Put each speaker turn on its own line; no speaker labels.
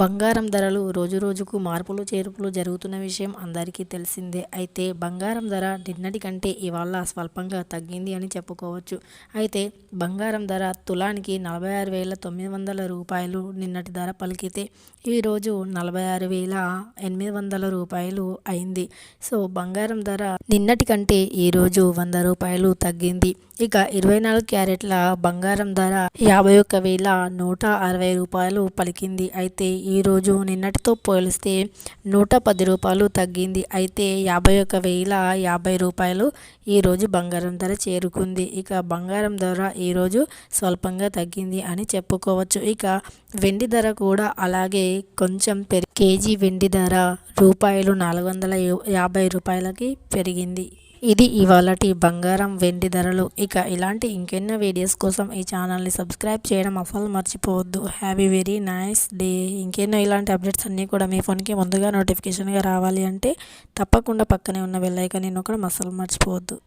బంగారం ధరలు రోజురోజుకు మార్పులు చేర్పులు జరుగుతున్న విషయం అందరికీ తెలిసిందే. అయితే బంగారం ధర నిన్నటి కంటే ఇవాళ స్వల్పంగా తగ్గింది అని చెప్పుకోవచ్చు. అయితే బంగారం ధర తులానికి నలభై ఆరు వేల తొమ్మిది వందల రూపాయలు నిన్నటి ధర పలికితే ఈరోజు నలభై ఆరు వేల ఎనిమిది వందల రూపాయలు అయింది. సో బంగారం ధర నిన్నటి కంటే ఈరోజు వంద రూపాయలు తగ్గింది. ఇక ఇరవై నాలుగు క్యారెట్ల బంగారం ధర యాభై ఒక్క వేల నూట అరవై రూపాయలు పలికింది. అయితే ఈరోజు నిన్నటితో పోలిస్తే నూట పది రూపాయలు తగ్గింది. అయితే యాభై ఒక్క వేల యాభై రూపాయలు ఈరోజు బంగారం ధర చేరుకుంది. ఇక బంగారం ధర ఈరోజు స్వల్పంగా తగ్గింది అని చెప్పుకోవచ్చు. ఇక వెండి ధర కూడా అలాగే కొంచెం పెరి కేజీ వెండి ధర రూపాయలు నాలుగు వందల యాభై రూపాయలకి పెరిగింది. ఇది ఇవాళటి బంగారం వెండి ధరలు. ఇక ఇలాంటి ఇంకెన్నో వీడియోస్ కోసం ఈ ఛానల్ని సబ్స్క్రైబ్ చేయడం అసలు మర్చిపోవద్దు. Happy very nice day. ఇంకెన్నో ఇలాంటి అప్డేట్స్ అన్నీ కూడా మీ ఫోన్కి ముందుగా నోటిఫికేషన్గా రావాలి అంటే తప్పకుండా పక్కనే ఉన్న వెళ్ళాయిక నేను కూడా అసలు మర్చిపోవద్దు.